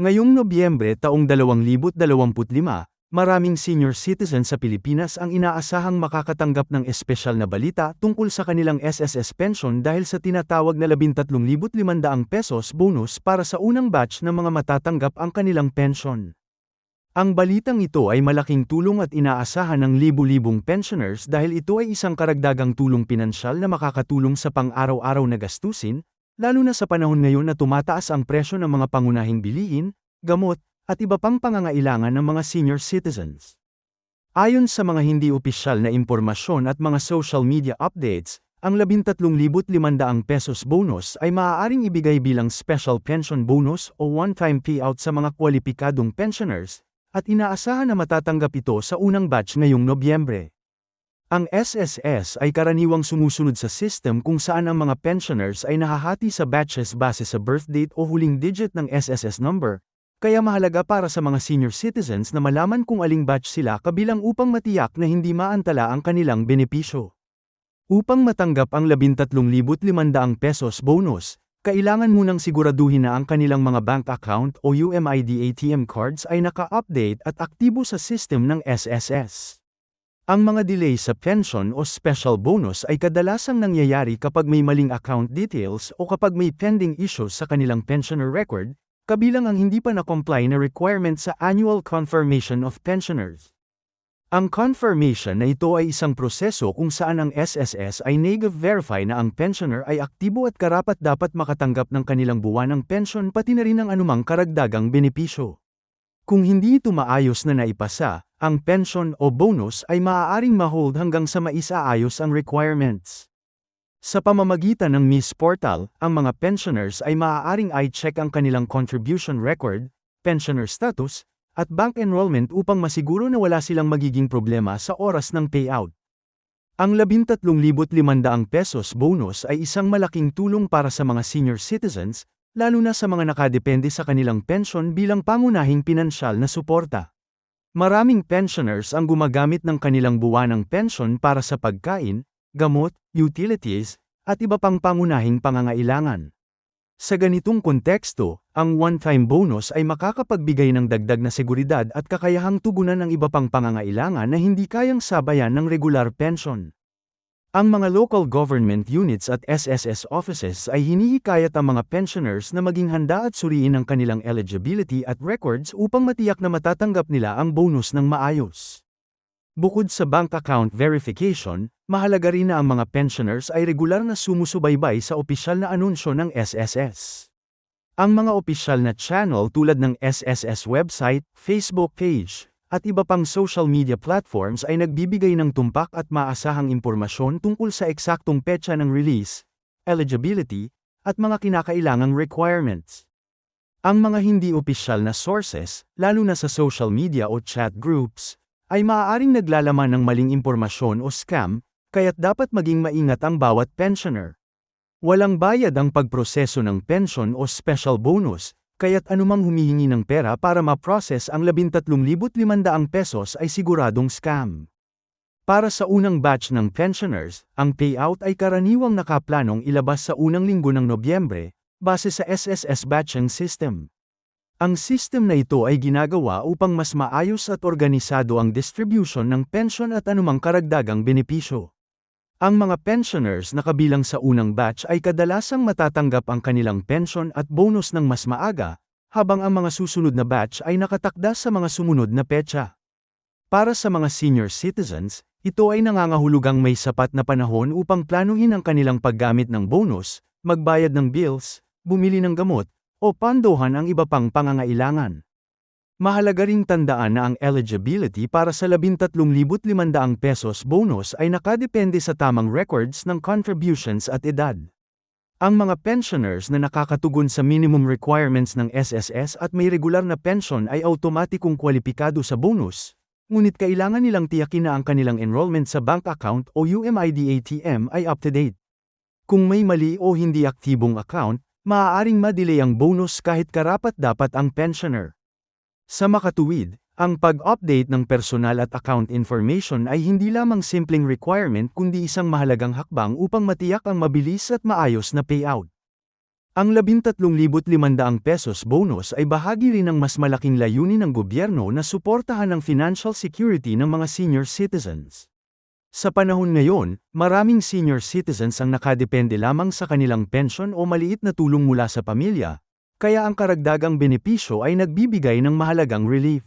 Ngayong Nobyembre taong 2025, maraming senior citizen sa Pilipinas ang inaasahang makakatanggap ng espesyal na balita tungkol sa kanilang SSS pension dahil sa tinatawag na 13,500 pesos bonus para sa unang batch ng mga matatanggap ang kanilang pension. Ang balitang ito ay malaking tulong at inaasahan ng libu-libong pensioners dahil ito ay isang karagdagang tulong pinansyal na makakatulong sa pang-araw-araw na gastusin, lalo na sa panahon ngayon na tumataas ang presyo ng mga pangunahing bilihin, gamot, at iba pang pangangailangan ng mga senior citizens. Ayon sa mga hindi opisyal na impormasyon at mga social media updates, ang 13,500 pesos bonus ay maaaring ibigay bilang special pension bonus o one-time payout sa mga kwalipikadong pensioners, at inaasahan na matatanggap ito sa unang batch ngayong Nobyembre. Ang SSS ay karaniwang sumusunod sa system kung saan ang mga pensioners ay nahahati sa batches base sa birth date o huling digit ng SSS number, kaya mahalaga para sa mga senior citizens na malaman kung aling batch sila kabilang upang matiyak na hindi maantala ang kanilang benepisyo. Upang matanggap ang 13,500 pesos bonus, kailangan munang siguraduhin na ang kanilang mga bank account o UMID ATM cards ay naka-update at aktibo sa system ng SSS. Ang mga delay sa pension o special bonus ay kadalasang nangyayari kapag may maling account details o kapag may pending issues sa kanilang pensioner record, kabilang ang hindi pa na-comply na requirement sa Annual Confirmation of Pensioners. Ang confirmation na ito ay isang proseso kung saan ang SSS ay nag-verify na ang pensioner ay aktibo at karapat dapat makatanggap ng kanilang buwanang pension pati na rin ng anumang karagdagang benepisyo. Kung hindi ito maayos na naipasa, ang pension o bonus ay maaaring mahold hanggang sa maisaayos ang requirements. Sa pamamagitan ng Miss Portal, ang mga pensioners ay maaaring i-check ang kanilang contribution record, pensioner status, at bank enrollment upang masiguro na wala silang magiging problema sa oras ng payout. Ang 13,500 pesos bonus ay isang malaking tulong para sa mga senior citizens, lalo na sa mga nakadepende sa kanilang pension bilang pangunahing pinansyal na suporta. Maraming pensioners ang gumagamit ng kanilang buwanang pension para sa pagkain, gamot, utilities, at iba pang pangunahing pangangailangan. Sa ganitong konteksto, ang one-time bonus ay makakapagbigay ng dagdag na seguridad at kakayahang tugunan ng iba pang pangangailangan na hindi kayang sabayan ng regular pension. Ang mga local government units at SSS offices ay hinihikayat ang mga pensioners na maging handa at suriin ang kanilang eligibility at records upang matiyak na matatanggap nila ang bonus ng maayos. Bukod sa bank account verification, mahalaga rin na ang mga pensioners ay regular na sumusubaybay sa opisyal na anunsyo ng SSS. Ang mga opisyal na channel tulad ng SSS website, Facebook page, at iba pang social media platforms ay nagbibigay ng tumpak at maasahang impormasyon tungkol sa eksaktong petsa ng release, eligibility, at mga kinakailangang requirements. Ang mga hindi opisyal na sources, lalo na sa social media o chat groups, ay maaaring naglalaman ng maling impormasyon o scam, kaya't dapat maging maingat ang bawat pensioner. Walang bayad ang pagproseso ng pension o special bonus, kaya't anumang humihingi ng pera para ma-process ang 13,500 pesos ay siguradong scam. Para sa unang batch ng pensioners, ang payout ay karaniwang nakaplanong ilabas sa unang linggo ng Nobyembre, base sa SSS batching system. Ang system na ito ay ginagawa upang mas maayos at organisado ang distribution ng pension at anumang karagdagang benepisyo. Ang mga pensioners na kabilang sa unang batch ay kadalasang matatanggap ang kanilang pension at bonus ng mas maaga, habang ang mga susunod na batch ay nakatakda sa mga sumunod na petsa. Para sa mga senior citizens, ito ay nangangahulugang may sapat na panahon upang planuhin ang kanilang paggamit ng bonus, magbayad ng bills, bumili ng gamot, o pandohan ang iba pang pangangailangan. Mahalaga ring tandaan na ang eligibility para sa 13,500 pesos bonus ay nakadepende sa tamang records ng contributions at edad. Ang mga pensioners na nakakatugon sa minimum requirements ng SSS at may regular na pension ay automatikong kwalipikado sa bonus, ngunit kailangan nilang tiyakin na ang kanilang enrollment sa bank account o UMID ATM ay up-to-date. Kung may mali o hindi aktibong account, maaaring madelay ang bonus kahit karapat dapat ang pensioner. Sa makatuwid, ang pag-update ng personal at account information ay hindi lamang simpleng requirement kundi isang mahalagang hakbang upang matiyak ang mabilis at maayos na payout. Ang 13,500 pesos bonus ay bahagi rin ng mas malaking layunin ng gobyerno na suportahan ang financial security ng mga senior citizens. Sa panahon ngayon, maraming senior citizens ang nakadepende lamang sa kanilang pensyon o maliit na tulong mula sa pamilya, kaya ang karagdagang benepisyo ay nagbibigay ng mahalagang relief.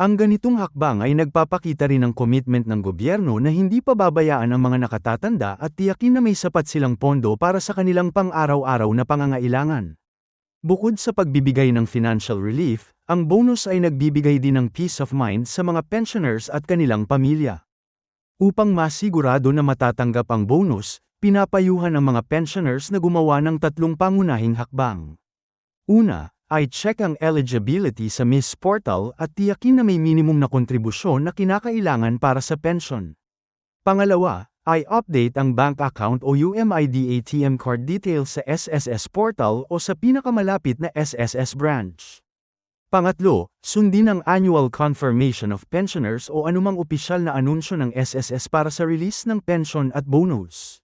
Ang ganitong hakbang ay nagpapakita rin ng commitment ng gobyerno na hindi pababayaan ang mga nakatatanda at tiyakin na may sapat silang pondo para sa kanilang pang-araw-araw na pangangailangan. Bukod sa pagbibigay ng financial relief, ang bonus ay nagbibigay din ng peace of mind sa mga pensioners at kanilang pamilya. Upang masigurado na matatanggap ang bonus, pinapayuhan ang mga pensioners na gumawa ng tatlong pangunahing hakbang. Una, ay check ang eligibility sa MIS portal at tiyakin na may minimum na kontribusyon na kinakailangan para sa pension. Pangalawa, ay update ang bank account o UMID ATM card details sa SSS portal o sa pinakamalapit na SSS branch. Pangatlo, sundin ang annual confirmation of pensioners o anumang opisyal na anunsyo ng SSS para sa release ng pension at bonus.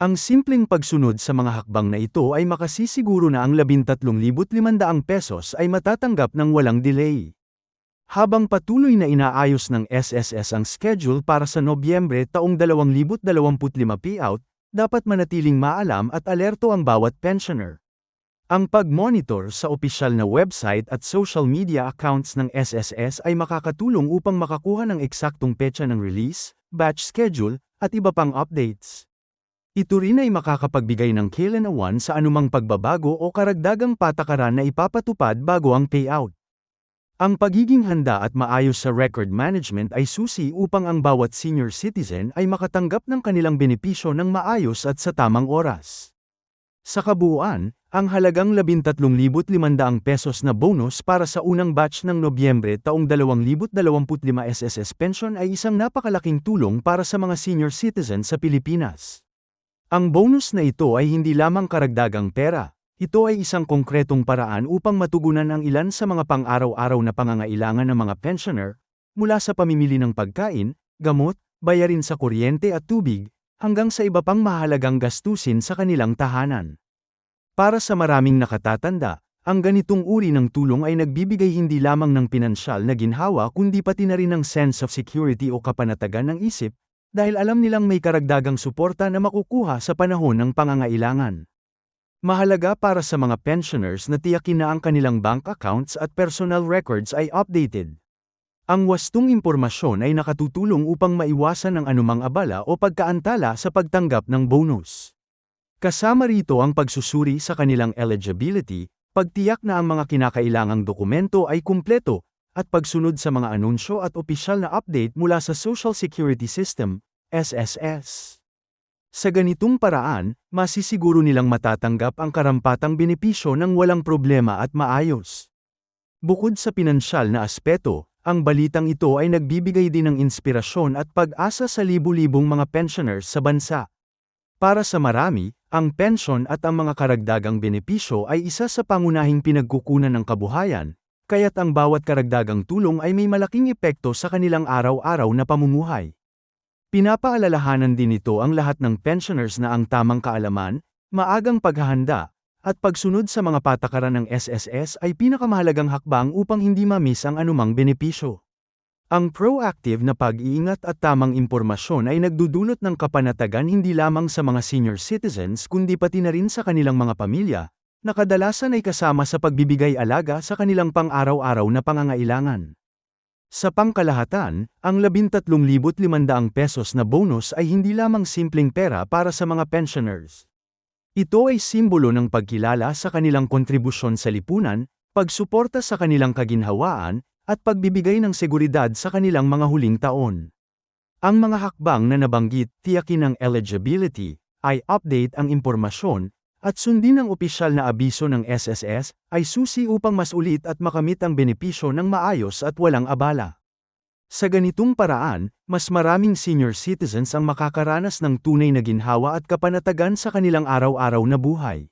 Ang simpleng pagsunod sa mga hakbang na ito ay makasisiguro na ang 13,500 pesos ay matatanggap ng walang delay. Habang patuloy na inaayos ng SSS ang schedule para sa Nobyembre taong 2025 payout, dapat manatiling maalam at alerto ang bawat pensioner. Ang pag-monitor sa opisyal na website at social media accounts ng SSS ay makakatulong upang makakuha ng eksaktong petsa ng release, batch schedule, at iba pang updates. Ito rin ay makakapagbigay ng kailanwan sa anumang pagbabago o karagdagang patakaran na ipapatupad bago ang payout. Ang pagiging handa at maayos sa record management ay susi upang ang bawat senior citizen ay makatanggap ng kanilang benepisyo ng maayos at sa tamang oras. Sa kabuuan, ang halagang 13,500 pesos na bonus para sa unang batch ng Nobyembre taong 2025 SSS pension ay isang napakalaking tulong para sa mga senior citizen sa Pilipinas. Ang bonus na ito ay hindi lamang karagdagang pera, ito ay isang konkretong paraan upang matugunan ang ilan sa mga pang-araw-araw na pangangailangan ng mga pensioner, mula sa pamimili ng pagkain, gamot, bayarin sa kuryente at tubig, hanggang sa iba pang mahalagang gastusin sa kanilang tahanan. Para sa maraming nakatatanda, ang ganitong uri ng tulong ay nagbibigay hindi lamang ng pinansyal na ginhawa kundi pati na rin ng sense of security o kapanatagan ng isip, dahil alam nilang may karagdagang suporta na makukuha sa panahon ng pangangailangan. Mahalaga para sa mga pensioners na tiyakin na ang kanilang bank accounts at personal records ay updated. Ang wastong impormasyon ay nakatutulong upang maiwasan ang anumang abala o pagkaantala sa pagtanggap ng bonus. Kasama rito ang pagsusuri sa kanilang eligibility, pagtiyak na ang mga kinakailangang dokumento ay kumpleto, at pagsunod sa mga anunsyo at opisyal na update mula sa Social Security System, SSS. Sa ganitong paraan, masisiguro nilang matatanggap ang karampatang benepisyo ng walang problema at maayos. Bukod sa pinansyal na aspeto, ang balitang ito ay nagbibigay din ng inspirasyon at pag-asa sa libu-libong mga pensioners sa bansa. Para sa marami, ang pensyon at ang mga karagdagang benepisyo ay isa sa pangunahing pinagkukunan ng kabuhayan, kaya't ang bawat karagdagang tulong ay may malaking epekto sa kanilang araw-araw na pamumuhay. Pinapaalalahanan din ito ang lahat ng pensioners na ang tamang kaalaman, maagang paghahanda, at pagsunod sa mga patakaran ng SSS ay pinakamahalagang hakbang upang hindi ma-miss ang anumang benepisyo. Ang proactive na pag-iingat at tamang impormasyon ay nagdudulot ng kapanatagan hindi lamang sa mga senior citizens kundi pati na rin sa kanilang mga pamilya, na kadalasan ay kasama sa pagbibigay alaga sa kanilang pang-araw-araw na pangangailangan. Sa pangkalahatan, ang 13,500 pesos na bonus ay hindi lamang simpleng pera para sa mga pensioners. Ito ay simbolo ng pagkilala sa kanilang kontribusyon sa lipunan, pagsuporta sa kanilang kaginhawaan, at pagbibigay ng seguridad sa kanilang mga huling taon. Ang mga hakbang na nabanggit, tiyakin ang eligibility, ay update ang impormasyon, at sundin ang opisyal na abiso ng SSS, ay susi upang mas ulit at makamit ang benepisyo ng maayos at walang abala. Sa ganitong paraan, mas maraming senior citizens ang makakaranas ng tunay na ginhawa at kapanatagan sa kanilang araw-araw na buhay.